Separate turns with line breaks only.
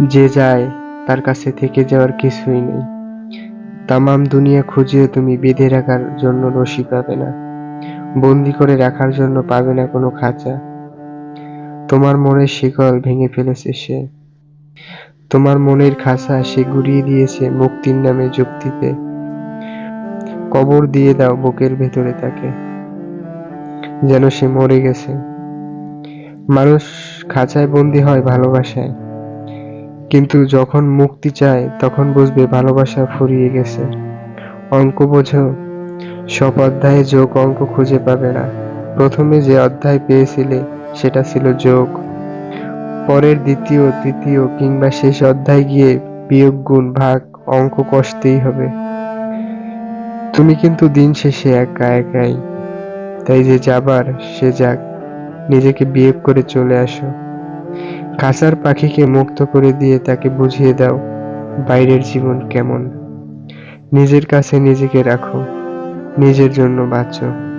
যে যায়, তার কাছে থেকে যাওয়ার কিছুই নেই। তামাম দুনিয়া খুঁজেও তুমি বেঁধে রাখার জন্য রশি পাবে না, বন্দি করে রাখার জন্য পাবে না কোনো খাঁচা। তোমার মনের শিকল ভেঙে ফেলেছে সে। তোমার মনের খাঁচা সে গুড়িয়ে দিয়েছে মুক্তির নামে যুক্তিতে। কবর দিয়ে দাও বুকের ভেতরে তাকে, যেন সে মরে গেছে। মানুষ খাঁচায় বন্দি হয় ভালোবাসায়। কিন্তু যখন মুক্তি চায়, তখন বুঝবে ভালোবাসা ফুরিয়ে গেছে। অঙ্ক বোঝো, সব অধ্যায়ে যোগ অঙ্ক খুঁজে পাবে না। প্রথমে যে অধ্যায় পেয়েছিলে, সেটা ছিল যোগ। পরের দ্বিতীয়, তৃতীয় কিংবা শেষ অধ্যায় গিয়ে বিয়োগ, গুণ, ভাগ, অঙ্ক কষতেই হবে। তুমি কিন্তু দিন শেষে একা একাই। তাই যে যাবার, সে যাক। নিজেকে বিয়োগ করে চলে আসো। খাঁচার পাখিকে মুক্ত করে দিয়ে তাকে বুঝিয়ে দাও, বাইরের জীবন কেমন। নিজের কাছে নিজেকে রাখো, নিজের জন্য বাঁচো।